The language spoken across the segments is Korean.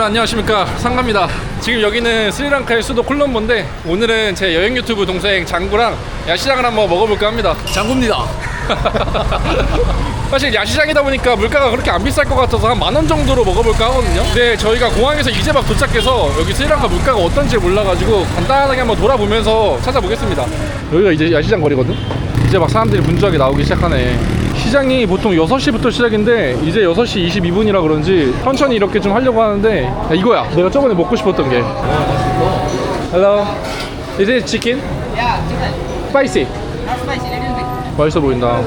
네 여러분 안녕하십니까? 상가입니다. 지금 여기는 스리랑카의 수도 콜롬보인데 오늘은 제 여행 유튜브 동생 장구랑 야시장을 한번 먹어볼까 합니다. 장구입니다. 사실 야시장이다 보니까 물가가 그렇게 안 비쌀 것 같아서 한 만 원 정도로 먹어볼까 하거든요. 근데 저희가 공항에서 이제 막 도착해서 여기 스리랑카 물가가 어떤지 몰라가지고 간단하게 한번 돌아보면서 찾아보겠습니다. 여기가 이제 야시장 거리거든? 이제 막 사람들이 분주하게 나오기 시작하네 시장이 보통 6시부터 시작인데 이제 6시 22분이라 그런지 천천히 이렇게 좀 하려고 하는데 야, 이거야 내가 저번에 먹고 싶었던 게 Hello Is it chicken? Yeah, chicken. Spicy Not spicy, little bit. 맛있어 보인다.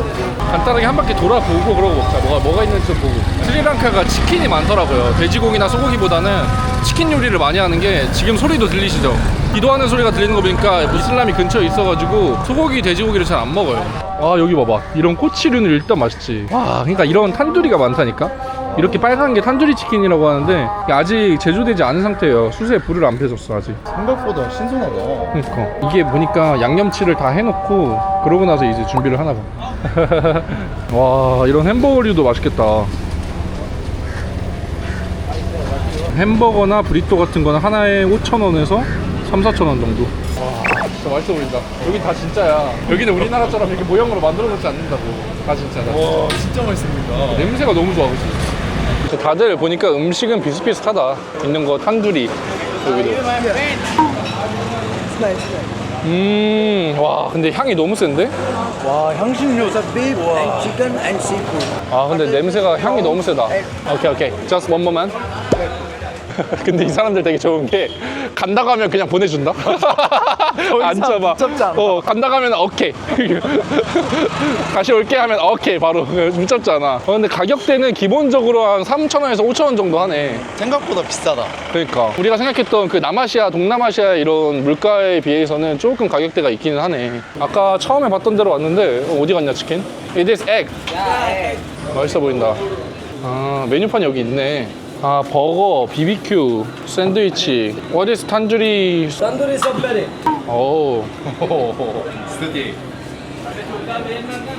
간단하게 한 바퀴 돌아보고 그러고 먹자. 뭐가 뭐가 있는지 좀 보고. 스리랑카가 치킨이 많더라고요. 돼지고기나 소고기보다는 치킨 요리를 많이 하는 게 지금 소리도 들리시죠? 기도하는 소리가 들리는 거 보니까 이슬람이 근처에 있어가지고 소고기, 돼지고기를 잘 안 먹어요. 아 여기 봐봐. 이런 꼬치류는 일단 맛있지. 와, 그러니까 이런 탄두리가 많다니까. 이렇게 빨간 게 탄두리 치킨이라고 하는데 아직 제조되지 않은 상태예요. 수세에 불을 안 펴줬어 아직. 생각보다 신선하다. 그러니까 이게 보니까 양념치를 다 해놓고 그러고 나서 이제 준비를 하나 봐. 와 이런 햄버거류도 맛있겠다. 햄버거나 브리또 같은 거는 하나에 5,000원에서 3, 4,000원 정도. 와 진짜 맛있어 보인다. 여기 다 진짜야. 여기는 우리나라처럼 이렇게 모형으로 만들어 놓지 않는다고. 다 진짜다. 와, 진짜 맛있습니다. 냄새가 너무 좋아, 그치? 다들 보니까 음식은 비슷비슷하다. 있는 거 탄두리. 여기도. 음, 와, 근데 향이 너무 센데? 와, 향신료 자 beef and chicken and seafood. 아, 근데 냄새가 향이 너무 세다. 오케이, 오케이. Just one moment. 근데 이 사람들 되게 좋은 게 간다고 하면 그냥 보내준다. 안 잡아. 붙잡지 않아. 어, 간다고 하면 오케이. 다시 올게 하면 오케이 바로 붙잡지 않아. 어, 근데 가격대는 기본적으로 한 3,000원에서 5,000원 정도 하네. 생각보다 비싸다. 그러니까 우리가 생각했던 그 남아시아, 동남아시아 이런 물가에 비해서는 조금 가격대가 있기는 하네. 아까 처음에 봤던 데로 왔는데 어, 어디 갔냐 치킨? It is egg. 맛있어 보인다. 아 메뉴판 여기 있네. 아 버거, BBQ, 샌드위치. What is 탄두리? Tandoori somebody. 오, 스테디.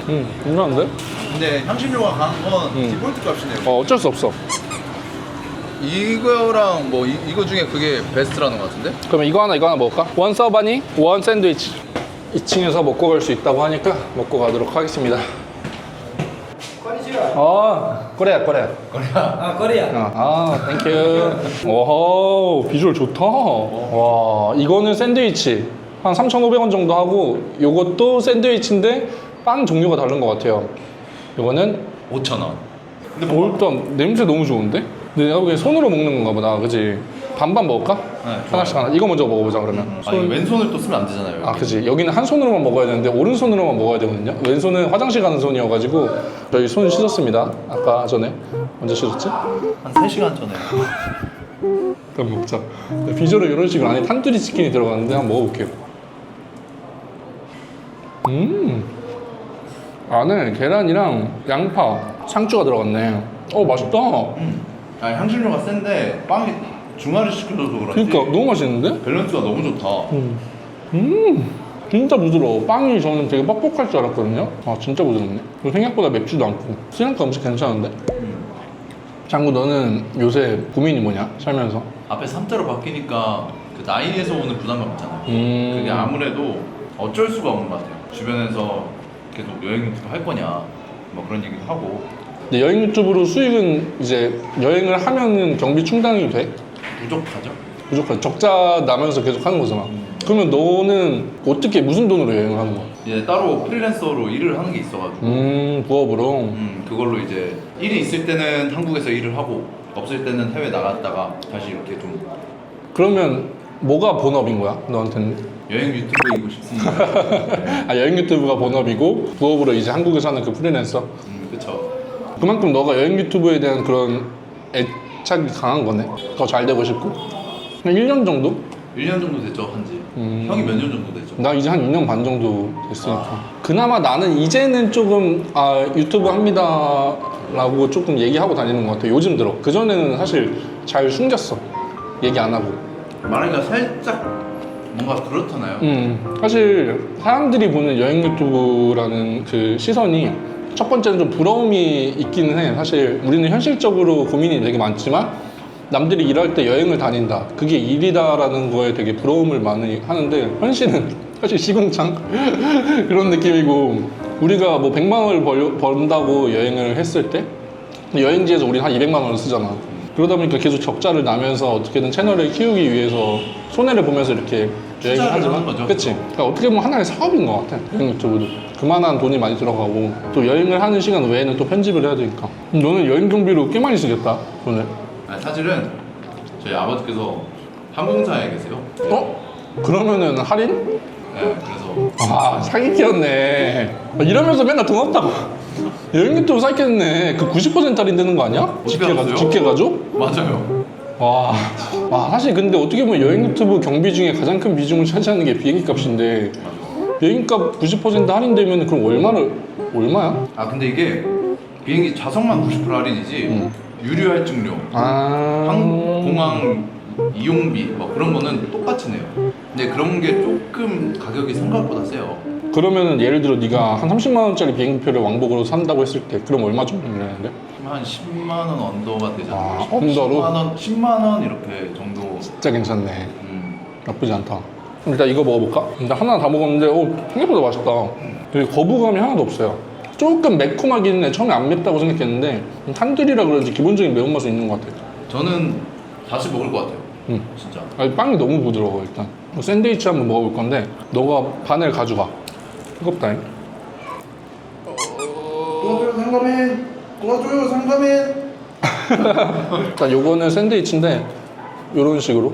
음, 괜찮은데? 근데 향신료가 강한 건 디폴트 값이네요. 어 어쩔 수 없어. 이거랑 뭐 이, 이거 중에 그게 베스트라는 것 같은데? 그러면 이거 하나 이거 하나 먹을까? 원 서바니, 원 샌드위치. 2층에서 먹고 갈 수 있다고 하니까 먹고 가도록 하겠습니다. 어, 코레아, 코레아. Ah, Korea. 아, 땡큐. 오호, 비주얼 좋다. 와, 이거는 샌드위치. 한 3,500원 정도 하고, 요것도 샌드위치인데, 빵 종류가 다른 것 같아요. 요거는 5,000원. 어, 일단 냄새 너무 좋은데? 근데 내가 보기엔 손으로 먹는 건가 보다, 그지? 반반 먹을까? 좋아요. 하나씩 하나. 이거 먼저 먹어보자, 그러면. 아니, 왼손을 또 쓰면 안 되잖아요. 아, 그지. 여기는 한 손으로만 먹어야 되는데 오른손으로만 먹어야 되거든요. 왼손은 화장실 가는 손이어가지고 저희 손 씻었습니다. 아까 전에 언제 씻었지? 한 3시간 전에. 일단 먹자. 비주얼은 이런 식으로 안에 탄두리 치킨이 들어가는데 한번 먹어볼게요. 음, 안에 계란이랑 양파, 상추가 들어갔네. 어 맛있다. 아, 향신료가 센데 빵이 중화를 시켜줘서 그런지 그러니까 너무 맛있는데? 밸런스가 너무 좋다. 음, 진짜 부드러워. 빵이 저는 되게 뻑뻑할 줄 알았거든요. 아, 진짜 부드럽네. 그리고 생각보다 맵지도 않고. 스리랑카 음식 괜찮은데? 장구, 너는 요새 고민이 뭐냐? 살면서? 앞에 3자로 바뀌니까 그 나이에서 오는 부담감 있잖아요. 음. 그게 아무래도 어쩔 수가 없는 것 같아요. 주변에서 계속 여행 유튜브 할 거냐 뭐 그런 얘기도 하고 근데 여행 유튜브로 수익은 이제 여행을 하면은 경비 충당이 돼? 부족하죠. 부족하지. 적자 나면서 계속 하는 거잖아. 그러면 너는 어떻게, 무슨 돈으로 여행을 하는 거야? 이제 따로 프리랜서로 일을 하는 게 있어가지고 음, 부업으로. 음, 그걸로 이제 일이 있을 때는 한국에서 일을 하고 없을 때는 해외 나갔다가 다시 이렇게 좀 그러면 뭐가 본업인 거야? 너한테는? 여행 유튜버이고 싶습니다. 아, 여행 유튜브가 본업이고 부업으로 이제 한국에서 하는 그 프리랜서? 음, 그쵸. 그만큼 너가 여행 유튜브에 대한 그런 애 착이 강한 거네. 더 잘 되고 싶고. 한 1년 정도? 1년 정도 됐죠, 한지. 음. 형이 몇 년 정도 됐죠? 나 이제 한 2년 반 정도 됐으니까. 그나마 나는 이제는 조금, 아, 유튜브 합니다. 라고 조금 얘기하고 다니는 것 같아. 요즘 들어. 그전에는 사실 잘 숨겼어. 얘기 안 하고. 말하기가 살짝 뭔가 그렇잖아요. 음, 사실 사람들이 보는 여행 유튜브라는 그 시선이 첫 번째는 좀 부러움이 있기는 해. 사실 우리는 현실적으로 고민이 되게 많지만 남들이 일할 때 여행을 다닌다. 그게 일이다라는 거에 되게 부러움을 많이 하는데 현실은 사실 시궁창 그런 느낌이고 우리가 뭐 100만 원을 벌, 번다고 여행을 했을 때 여행지에서 우리는 한 200만 원을 쓰잖아. 그러다 보니까 계속 적자를 나면서 어떻게든 채널을 키우기 위해서 손해를 보면서 이렇게 여행을 하지만. 그치? 그러니까 어떻게 보면 하나의 사업인 것 같아. 여행 유튜브도. 그만한 돈이 많이 들어가고 또 여행을 하는 시간 외에는 또 편집을 해야 되니까. 너는 여행 경비로 꽤 많이 쓰겠다 돈을. 아니, 사실은 저희 아버지께서 항공사에 계세요. 어? 그러면은 할인? 네, 그래서 아 사기캐였네. 이러면서 맨날 돈 없다고. 여행 유튜브 사기캐네. 그 90% 할인 되는 거 아니야? 가족? 알았어요? 직계 가족? 맞아요. 와, 와 사실 근데 어떻게 보면 여행 유튜브 경비 중에 가장 큰 비중을 차지하는 게 비행기 값인데 비행기 값90% 할인되면 그럼 얼마를 얼마야? 아 근데 이게 비행기 좌석만 90% 할인이지 음. 유류 할증료, 아, 항 공항 이용비 뭐 그런 거는 똑같이 내요. 근데 그런 게 조금 가격이 생각보다 세요. 그러면은 예를 들어 네가 한 30만 원짜리 비행기표를 왕복으로 산다고 했을 때 그럼 얼마 정도 내는데? 한 10만 원 언더가 되잖아요. 아, 언더로? 10만 원, 10만 원 이렇게 정도. 진짜 괜찮네. 음. 나쁘지 않다. 일단 이거 먹어볼까? 일단 하나 다 먹었는데 오 생각보다 맛있다. 되게 거부감이 하나도 없어요. 조금 매콤하긴 해. 처음에 안 맵다고 생각했는데 탄들이라 그런지 기본적인 매운맛은 있는 것 같아. 저는 다시 먹을 것 같아요. 음. 진짜. 아니, 빵이 너무 부드러워 일단. 뭐 샌드위치 한번 먹어볼 건데 너가 반을 가져가. 뜨겁다잉. 도와줘요 상가맨. 도와줘요 상가맨. 일단 요거는 샌드위치인데 요런 식으로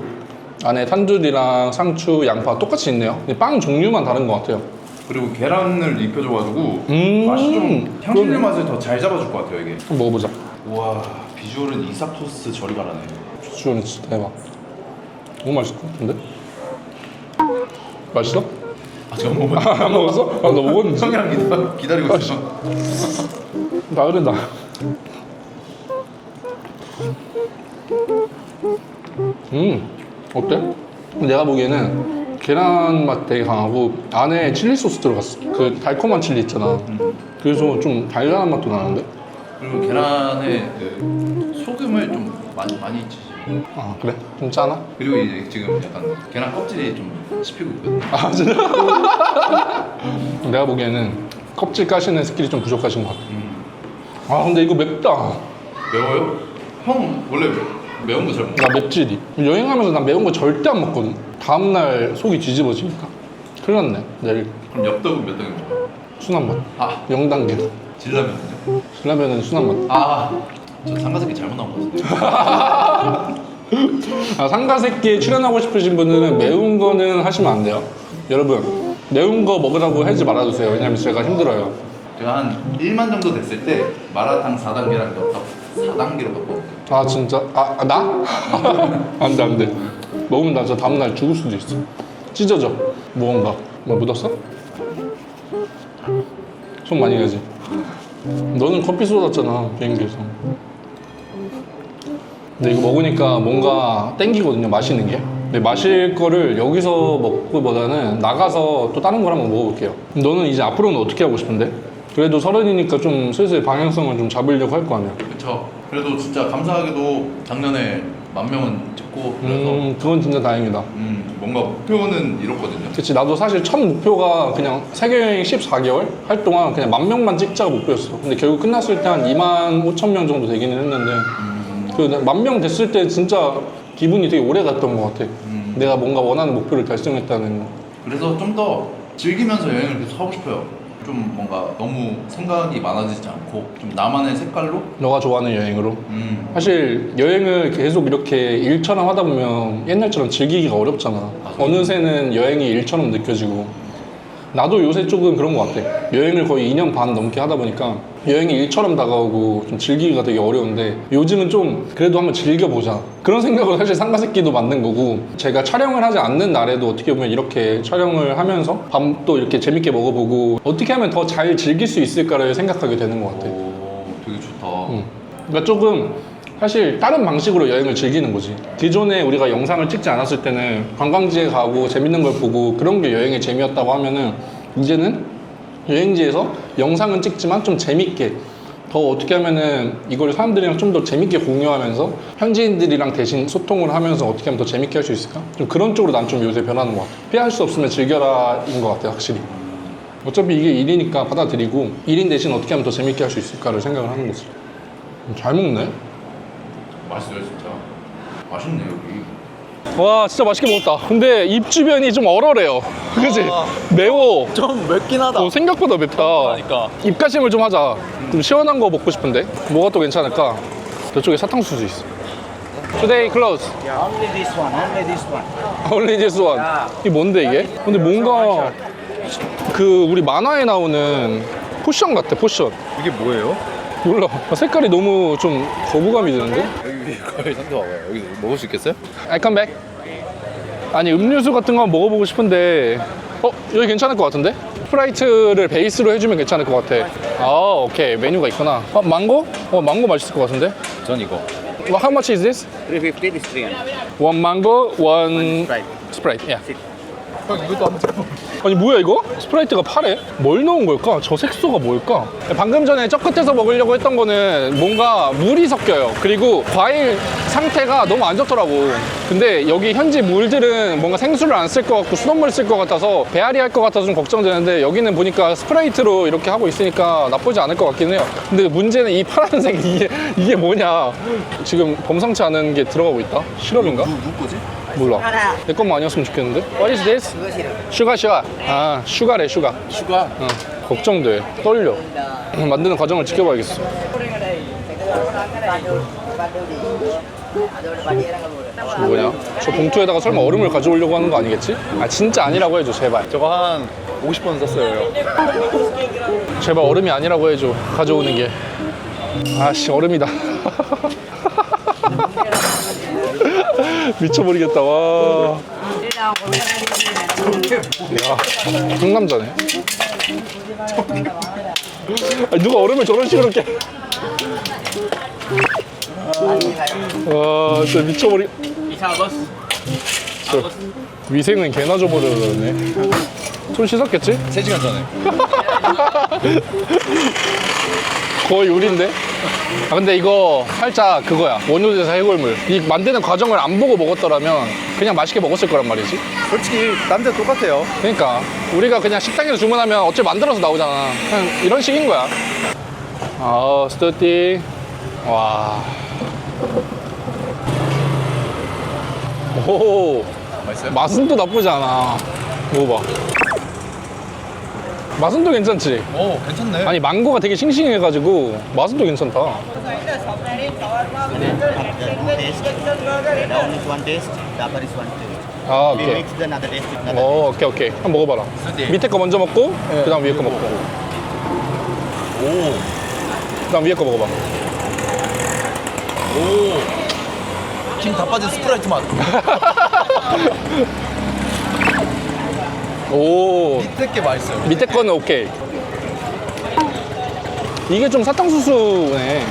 안에 탄두리랑 상추, 양파 똑같이 있네요. 빵 종류만 다른 것 같아요. 그리고 계란을 입혀줘가지고 음. 맛이 좀 향신료. 맛을 더 잘 잡아줄 것 같아요 이게. 한번 먹어보자. 우와 비주얼은 이삭 토스트 저리 가라네. 비주얼은 진짜 대박. 너무 맛있을 것 같은데? 맛있어? 아직 안 먹었는데. 안 먹었어? 아, 너 먹었는지. 성이랑 기다, 기다리고 있어. 나 그런다. 음, 어때? 내가 보기에는 계란 맛 되게 강하고 안에 칠리 소스 들어갔어. 그 달콤한 칠리 있잖아. 그래서 좀 달달한 맛도 나는데? 그리고 계란에 그 소금을 좀 많이 많이 치시. 아, 그래? 좀 짜나? 그리고 이제 지금 약간 계란 껍질이 좀 씹히고 있거든요. 아, 진짜? 내가 보기에는 껍질 까시는 스킬이 좀 부족하신 것 같아. 음. 아, 근데 이거 맵다. 매워요? 형 원래 매 운 거 잘 먹어? 나 맵찔이. 여행하면서 난 매운 거 절대 안 먹거든. 다음날 속이 뒤집어지니까. 큰일 났네. 내일 그럼 엽떡은 몇 등인 거야? 순한 맛. 아 0단계. 진라면은요? 신라면은 순한 맛. 아 저 상가새끼 잘못 나온 거 같은데. 아, 상가새끼에 출연하고 싶으신 분들은 매운 거는 하시면 안 돼요. 여러분, 매운 거 먹으라고 하지 말아주세요. 왜냐면 제가 힘들어요. 제가 한 1만 정도 됐을 때 마라탕 4단계랑 엽떡 4단계로 바꿨거든요. 아, 진짜? 아, 아, 나? 안 돼, 안 돼. 먹으면 나 저 다음날 죽을 수도 있어. 찢어져. 무언가. 뭐 묻었어? 손 많이 가지. 너는 커피 쏟았잖아, 비행기에서. 근데 이거 먹으니까 뭔가 땡기거든요, 마시는 게. 근데 마실 거를 여기서 먹기보다는 나가서 또 다른 걸 한번 먹어볼게요. 너는 이제 앞으로는 어떻게 하고 싶은데? 그래도 서른이니까 좀 슬슬 방향성을 좀 잡으려고 할 거 아니야. 그쵸. 그래도 진짜 감사하게도 작년에 만 명은 찍고 그래서 음, 음, 그건 진짜 다행이다. 뭔가 목표는 이뤘거든요. 그치, 나도 사실 첫 목표가 그냥 세계여행 14개월 할 동안 그냥 만 명만 찍자가 목표였어. 근데 결국 끝났을 때 한 2만 5천 명 정도 되기는 했는데, 그 만 명 됐을 때 진짜 기분이 되게 오래 갔던 것 같아. 음. 내가 뭔가 원하는 목표를 달성했다는. 그래서 좀 더 즐기면서 여행을 계속 하고 싶어요. 좀 뭔가 너무 생각이 많아지지 않고 좀 나만의 색깔로 너가 좋아하는 여행으로. 음, 사실 여행을 계속 이렇게 일처럼 하다 보면 옛날처럼 즐기기가 어렵잖아. 맞아. 어느새는 여행이 일처럼 느껴지고. 나도 요새 조금 그런 것 같아. 여행을 거의 2년 반 넘게 하다 보니까 여행이 일처럼 다가오고 좀 즐기기가 되게 어려운데 요즘은 좀 그래도 한번 즐겨보자. 그런 생각으로 사실 상가새끼도 만든 거고 제가 촬영을 하지 않는 날에도 어떻게 보면 이렇게 촬영을 하면서 밤도 이렇게 재밌게 먹어보고 어떻게 하면 더 잘 즐길 수 있을까를 생각하게 되는 것 같아. 오, 되게 좋다. 음. 그러니까 조금 사실 다른 방식으로 여행을 즐기는 거지. 기존에 우리가 영상을 찍지 않았을 때는 관광지에 가고 재밌는 걸 보고 그런 게 여행의 재미였다고 하면은 이제는 여행지에서 영상은 찍지만 좀 재밌게 더 어떻게 하면은 이걸 사람들이랑 좀 더 재밌게 공유하면서 현지인들이랑 대신 소통을 하면서 어떻게 하면 더 재밌게 할 수 있을까? 좀 그런 쪽으로 난 좀 요새 변하는 것 같아. 피할 수 없으면 즐겨라인 것 같아, 확실히. 어차피 이게 일이니까 받아들이고 일인 대신 어떻게 하면 더 재밌게 할 수 있을까를 생각을 하는 거지. 잘 먹네. 맛있어요 진짜. 맛있네 여기. 와 진짜 맛있게 먹었다. 근데 입 주변이 좀 얼얼해요. 그지? 매워. 좀 맵긴 하다. 어, 생각보다 맵다. 그러니까. 입가심을 좀 하자. 좀 시원한 거 먹고 싶은데 뭐가 또 괜찮을까? 저쪽에 사탕수수 있어. Today close. Only this one, only this one. Only this one. 이게 뭔데 이게? 근데 뭔가 그 우리 만화에 나오는 포션 같아 포션. 이게 뭐예요? 몰라. 색깔이 너무 좀 거부감이 드는데? 여기 거의 상태 봐봐요. 여기 먹을 수 있겠어요? I come back. 아니 음료수 같은 거 먹어보고 싶은데 어 여기 괜찮을 것 같은데? 스프라이트를 베이스로 해주면 괜찮을 것 같아. 아 오케이 메뉴가 있구나. 어 망고? 어 망고 맛있을 것 같은데? 전 이거. How much is this? 350 this 300. One mango, one Sprite. Sprite. Yeah. 형 이것도 한번 잡아. 아니 뭐야 이거? 스프라이트가 파래? 뭘 넣은 걸까? 저 색소가 뭘까? 방금 전에 저 끝에서 먹으려고 했던 거는 뭔가 물이 섞여요. 그리고 과일 상태가 너무 안 좋더라고. 근데 여기 현지 물들은 뭔가 생수를 안 쓸 것 같고 수돗물 쓸 것 같아서 배앓이 할 것 같아서 좀 걱정되는데 여기는 보니까 스프라이트로 이렇게 하고 있으니까 나쁘지 않을 것 같긴 해요. 근데 문제는 이 파란색 이게 이게 뭐냐? 지금 범상치 않은 게 들어가고 있다. 시럽인가? 누구 거지? 몰라. 내 것만 아니었으면 좋겠는데. What is this? 슈가 슈가. 아 슈가래 슈가. 슈가. 응. 걱정돼. 떨려. 만드는 과정을 지켜봐야겠어. 저 뭐냐? 저 봉투에다가 설마 얼음을 가져오려고 하는 거 아니겠지? 아 진짜 아니라고 해줘 제발. 저거 한 50번 썼어요. 제발 얼음이 아니라고 해줘 가져오는 게. 아씨 얼음이다. 미쳐버리겠다 와. 야 상남자네. 아니, 누가 얼음을 저런 식으로 이렇게. 와 진짜 미쳐버리. 저, 위생은 개나 줘버렸네. 손 씻었겠지? 3시간 전에. 거의 요리인데? 아 근데 이거 살짝 그거야. 원효대사 해골물. 이 만드는 과정을 안 보고 먹었더라면 그냥 맛있게 먹었을 거란 말이지. 솔직히 딴 데 똑같아요. 그러니까. 우리가 그냥 식당에서 주문하면 어차피 만들어서 나오잖아. 그냥 이런 식인 거야. 아 스투티. 와. 오, 맛있어요? 맛은 또 나쁘지 않아. 먹어봐 맛은 또 괜찮지? 오, 괜찮네. 아니 망고가 되게 싱싱해가지고 맛은 또 괜찮다. 아 오케이 another. 어, 오케이 오케이 한번 먹어봐라. 밑에 거 먼저 먹고 그 다음 위에 거 먹고 오. 그 다음 위에 거 먹어봐 오. 힘다 빠진 스프라이트 맛. 오 밑에 게 맛있어요. 밑에 거는 오케이 이게 좀 사탕수수네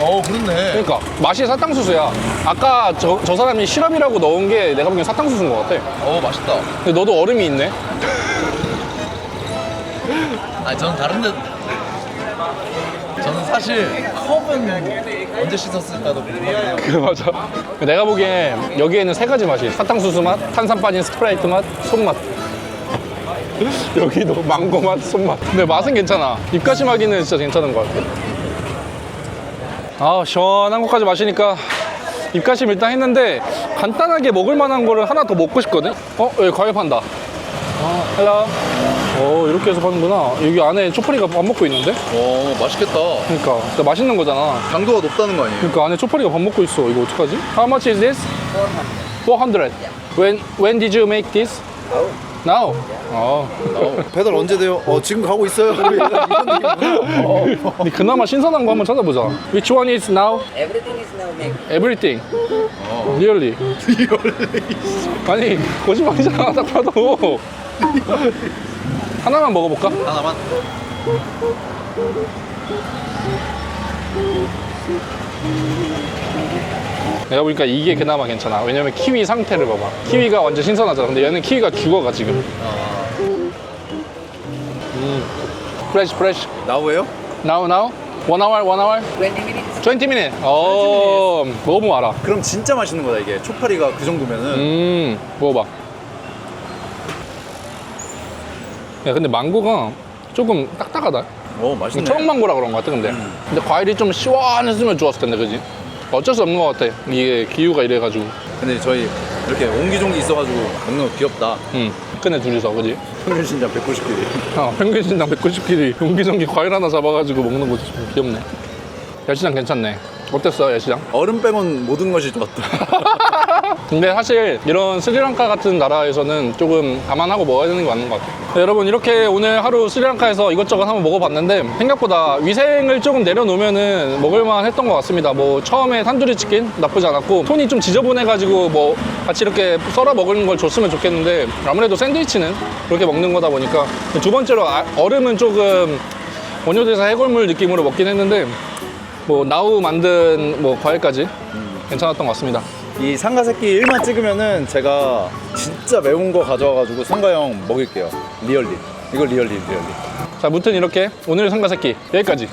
어, 그렇네. 그러니까 맛이 사탕수수야 아까 저, 저 사람이 시럽이라고 넣은 게 내가 보기엔 사탕수수인 것 같아 어, 맛있다. 근데 너도 얼음이 있네 아, 저는 다른데. 저는 사실 컵은 언제 씻었을까도 궁금해요. 그 맞아 내가 보기엔 여기에는 세 가지 맛이 사탕수수 맛, 탄산 빠진 스프라이트 맛, 손맛 여기도 망고 맛, 손맛 근데 맛은 괜찮아 입가심하기는 진짜 괜찮은 것 같아 아 시원한 것까지 마시니까 입가심 일단 했는데 간단하게 먹을 만한 거를 하나 더 먹고 싶거든 어? 여기 과일 판다 아, 헬로 어 이렇게 해서 파는구나 여기 안에 초파리가 밥 먹고 있는데 오, 맛있겠다. 그러니까 진짜 맛있는 거잖아 강도가 높다는 거 아니에요? 그러니까 안에 초파리가 밥 먹고 있어. 이거 어떡하지? How much is this? 400. When when did you make this? Now. 어. 배달 언제 돼요? 어, 지금 가고 있어요. 근데 그나마 신선한 거 한번 찾아보자. Which one is now? Everything is now made. Everything. Really? 아니 거짓말이잖아 딱 봐도. 하나만 먹어볼까? 하나만. 내가 보니까 이게 그나마 괜찮아. 왜냐면 키위 상태를 봐봐. 키위가 완전 신선하잖아. 근데 얘는 키위가 죽어가 지금. 음. 프레시 프레시. now. One hour, one hour? 20 minutes. 20 minutes. 어, 먹어보면 알아. 그럼 진짜 맛있는 거다 이게 초파리가 그 정도면은 음, 먹어봐. 야, 근데 망고가 조금 딱딱하다. 어 맛있네 초록망고라 그런 것 같아, 근데. 근데 과일이 좀 시원했으면 좋았을 텐데, 그지? 어쩔 수 없는 것 같아. 이게 기후가 이래가지고. 근데 저희 이렇게 옹기종기 있어가지고 먹는 거 귀엽다 응. 끝내 둘이서, 그지? 평균 신장 190kg 어, 평균 신장 190kg, 용기정기 과일 하나 잡아가지고 먹는 거 좀 귀엽네. 야시장 괜찮네. 어땠어, 야시장? 얼음 빼곤 모든 것이 좋았다 근데 사실 이런 스리랑카 같은 나라에서는 조금 감안하고 먹어야 되는 게 맞는 것 같아요. 네, 여러분 이렇게 오늘 하루 스리랑카에서 이것저것 한번 먹어봤는데 생각보다 위생을 조금 내려놓으면은 먹을만 했던 것 같습니다. 뭐 처음에 탄두리 치킨 나쁘지 않았고 톤이 좀 지저분해가지고 뭐 같이 이렇게 썰어 먹는 걸 줬으면 좋겠는데 아무래도 샌드위치는 그렇게 먹는 거다 보니까 두 번째로 아- 얼음은 조금 원효대사 해골물 느낌으로 먹긴 했는데 뭐 나우 만든 뭐 과일까지 괜찮았던 것 같습니다. 이 상가 새끼 1만 찍으면은 제가 진짜 매운 거 가져와가지고 상가 형 먹일게요 리얼리 이거 리얼리 리얼리 자, 무튼 이렇게 오늘 상가 새끼 여기까지.